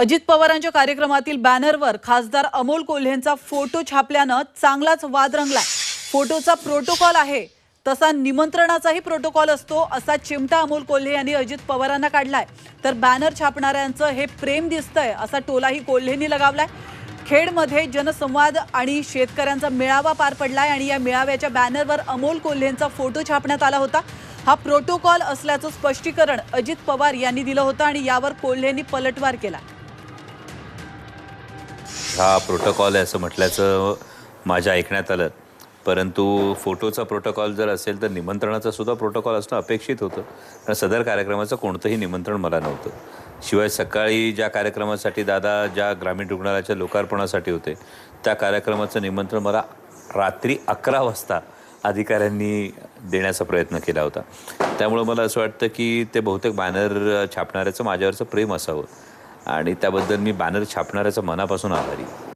अजित पवारांच्या कार्यक्रमातील बॅनरवर खासदार अमोल कोल्हेंचा फोटो छापल्यानं चांगलाच वाद रंगलाय. फोटोचा प्रोटोकॉल आहे. तसा निमंत्रणाचाही प्रोटोकॉल असतो असा चिमटा अमोल कोल्हे यांनी अजित पवारांना काढलाय. तर बॅनर छापणाऱ्यांचं हे प्रेम दिसतंय असा टोलाही कोल्हेंनी लगावलाय. खेडमध्ये जनसंवाद आणि शेतकऱ्यांचा मेळावा पार पडलाय आणि या मेळाव्याच्या बॅनरवर अमोल कोल्हेंचा फोटो छापण्यात आला होता. हा प्रोटोकॉल असल्याचं स्पष्टीकरण अजित पवार यांनी दिलं होतं आणि यावर कोल्हेंनी पलटवार केला. हा प्रोटोकॉल आहे असं म्हटल्याचं माझ्या ऐकण्यात आलं. परंतु फोटोचा प्रोटोकॉल जर असेल तर निमंत्रणाचा सुद्धा प्रोटोकॉल असणं अपेक्षित होतं. कारण सदर कार्यक्रमाचं कोणतंही निमंत्रण मला नव्हतं. शिवाय सकाळी ज्या कार्यक्रमासाठी दादा ज्या ग्रामीण रुग्णालयाच्या लोकार्पणासाठी होते त्या कार्यक्रमाचं निमंत्रण मला रात्री अकरा वाजता अधिकाऱ्यांनी देण्याचा प्रयत्न केला होता. त्यामुळं मला असं वाटतं की ते बहुतेक बॅनर छापणाऱ्याचं माझ्यावरचं प्रेम असावं. आणि त्याबद्दल मी बॅनर छापणाऱ्याचं मनापासून आभारी आहे.